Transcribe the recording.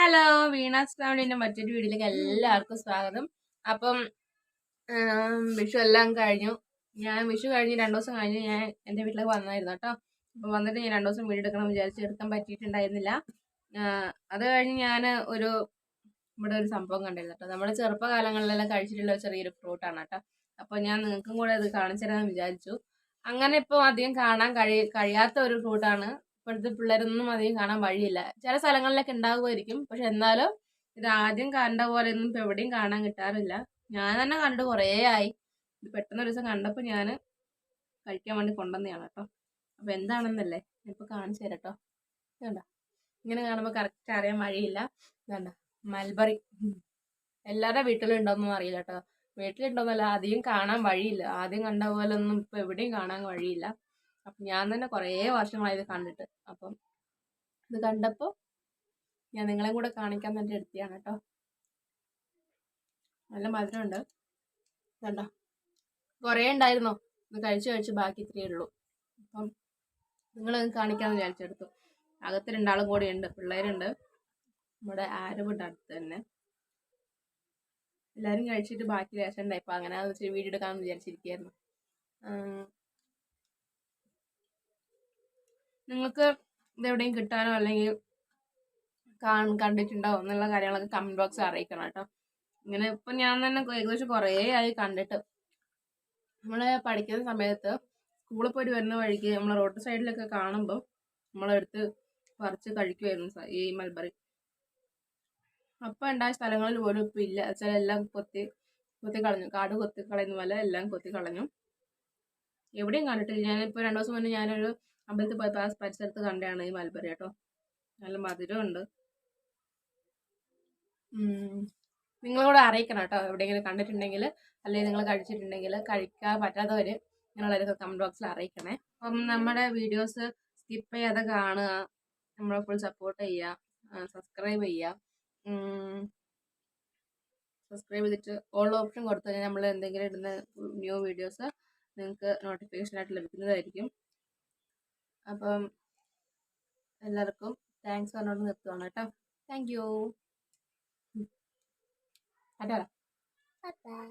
Hello Veena's ഫാമിലിന്റെ മറ്റൊരു വീഡിയോയിലേക്ക് എല്ലാവർക്കും സ്വാഗതം. അപ്പം വിഷു എല്ലാം കഴിഞ്ഞു. ഞാൻ വിഷു കഴിഞ്ഞ് രണ്ടു ദിവസം കഴിഞ്ഞ് ഞാൻ എന്റെ വീട്ടിലേക്ക് വന്നായിരുന്നു കേട്ടോ. അപ്പം വന്നിട്ട് ഞാൻ രണ്ടു ദിവസം വീട് എടുക്കണം വിചാരിച്ച് എടുക്കാൻ പറ്റിയിട്ടുണ്ടായിരുന്നില്ല. അത് കഴിഞ്ഞ് ഞാൻ ഒരു ഇവിടെ ഒരു സംഭവം കണ്ടിരുന്നു കേട്ടോ. നമ്മുടെ ചെറുപ്പകാലങ്ങളിലെല്ലാം കഴിച്ചിട്ടുള്ള ചെറിയൊരു ഫ്രൂട്ടാണ് കേട്ടോ. അപ്പോൾ ഞാൻ നിങ്ങൾക്കും കൂടെ അത് കാണിച്ചു തരാമെന്ന് വിചാരിച്ചു. അങ്ങനെ ഇപ്പോൾ അധികം കാണാൻ കഴി കഴിയാത്ത ഒരു ഫ്രൂട്ടാണ് ഇപ്പോഴത്തെ പിള്ളേരൊന്നും അധികം കാണാൻ വഴിയില്ല. ചില സ്ഥലങ്ങളിലൊക്കെ ഉണ്ടാകുമായിരിക്കും. പക്ഷെ എന്നാലും ഇത് ആദ്യം കണ്ട പോലെ ഒന്നും ഇപ്പം എവിടെയും കാണാൻ കിട്ടാറില്ല. ഞാൻ തന്നെ കണ്ടു കുറേ ആയി. ഇത് പെട്ടെന്ന് ഒരു ദിവസം കണ്ടപ്പോൾ ഞാൻ കഴിക്കാൻ വേണ്ടി കൊണ്ടുവന്നതാണ് കേട്ടോ. അപ്പോൾ എന്താണെന്നല്ലേ? ഇപ്പോൾ കാണിച്ചു തരാം കേട്ടോ. വേണ്ട ഇങ്ങനെ കാണുമ്പോൾ കറക്റ്റ് അറിയാൻ വഴിയില്ല. വേണ്ട മൽബറി. എല്ലാവരുടെ വീട്ടിലും ഉണ്ടോയെന്നൊന്നും അറിയില്ല കേട്ടോ. വീട്ടിലുണ്ടോന്നല്ല ആദ്യം കാണാൻ വഴിയില്ല. ആദ്യം കണ്ട പോലെ ഒന്നും ഇപ്പം എവിടെയും കാണാൻ വഴിയില്ല. അപ്പം ഞാൻ തന്നെ കുറേ വർഷമായി ഇത് കണ്ടിട്ട്. അപ്പം ഇത് കണ്ടപ്പോൾ ഞാൻ നിങ്ങളെയും കൂടെ കാണിക്കാൻ തന്നെ എടുത്തിയാണ് കേട്ടോ. നല്ല മധുരമുണ്ട്. കണ്ടോ കുറേ ഉണ്ടായിരുന്നോ? ഇത് കഴിച്ച് കഴിച്ച് ബാക്കി ഇത്രയേ ഉള്ളൂ. അപ്പം നിങ്ങളത് കാണിക്കാമെന്ന് വിചാരിച്ചെടുത്തു. അകത്ത് രണ്ടാളും കൂടി ഉണ്ട്. പിള്ളേരുണ്ട്. നമ്മുടെ ആരവുണ്ട് അടുത്ത് തന്നെ. എല്ലാവരും കഴിച്ചിട്ട് ബാക്കി രേഷൻ ഉണ്ടായി അപ്പം അങ്ങനെ വീഡിയോ എടുക്കാമെന്ന് വിചാരിച്ചിരിക്കുകയായിരുന്നു. നിങ്ങൾക്ക് ഇതെവിടെയും കിട്ടാനോ അല്ലെങ്കിൽ കണ്ടിട്ടുണ്ടോ എന്നുള്ള കാര്യങ്ങളൊക്കെ കമന്റ് ബോക്സിൽ അറിയിക്കണം കേട്ടോ. ഇങ്ങനെ ഇപ്പം ഞാൻ തന്നെ ഏകദേശം കുറേ ആയി കണ്ടിട്ട്. നമ്മൾ പഠിക്കുന്ന സമയത്ത് സ്കൂളിൽ പോയി വരുന്ന വഴിക്ക് നമ്മൾ റോഡ് സൈഡിലൊക്കെ കാണുമ്പോൾ നമ്മളെടുത്ത് പറിച്ച് കഴിക്കുമായിരുന്നു ഈ മൽബറി. അപ്പം ഉണ്ടായ സ്ഥലങ്ങളിൽ പോലും ഇപ്പം ഇല്ല. വെച്ചാൽ എല്ലാം കൊത്തി കൊത്തി കളഞ്ഞു കാട് കൊത്തി കളയുന്ന പോലെ എല്ലാം കൊത്തി കളഞ്ഞു എവിടെയും കണ്ടിട്ടില്ല. ഞാനിപ്പോൾ രണ്ടു ദിവസം മുന്നേ ഞാനൊരു അമ്പലത്തിൽ പോയപ്പോൾ ആ പരിസരത്ത് കണ്ടതാണ് ഈ മൽബറി കേട്ടോ. നല്ല മധുരമുണ്ട്. നിങ്ങളോട് അറിയിക്കണം കേട്ടോ എവിടെയെങ്കിലും കണ്ടിട്ടുണ്ടെങ്കിൽ അല്ലെങ്കിൽ നിങ്ങൾ കഴിച്ചിട്ടുണ്ടെങ്കിൽ കഴിക്കാൻ പറ്റാത്തവർ നിങ്ങളൊരു കമന്റ് ബോക്സിൽ അറിയിക്കണേ. അപ്പം നമ്മുടെ വീഡിയോസ് സ്കിപ്പ് ചെയ്യാതെ കാണുക നമ്മളെ ഫുൾ സപ്പോർട്ട് ചെയ്യുക സബ്സ്ക്രൈബ് ചെയ്യുക. സബ്സ്ക്രൈബ് ചെയ്തിട്ട് ഓൾ ഓപ്ഷൻ കൊടുത്തു കഴിഞ്ഞാൽ നമ്മൾ എന്തെങ്കിലും ഇടുന്ന ന്യൂ വീഡിയോസ് നിങ്ങൾക്ക് നോട്ടിഫിക്കേഷൻ ആയിട്ട് ലഭിക്കുന്നതായിരിക്കും. അപ്പം എല്ലാവർക്കും താങ്ക്സ് പറഞ്ഞുകൊണ്ട് നിർത്തുവാണ് കേട്ടോ. താങ്ക് യു അതാ Bye-bye.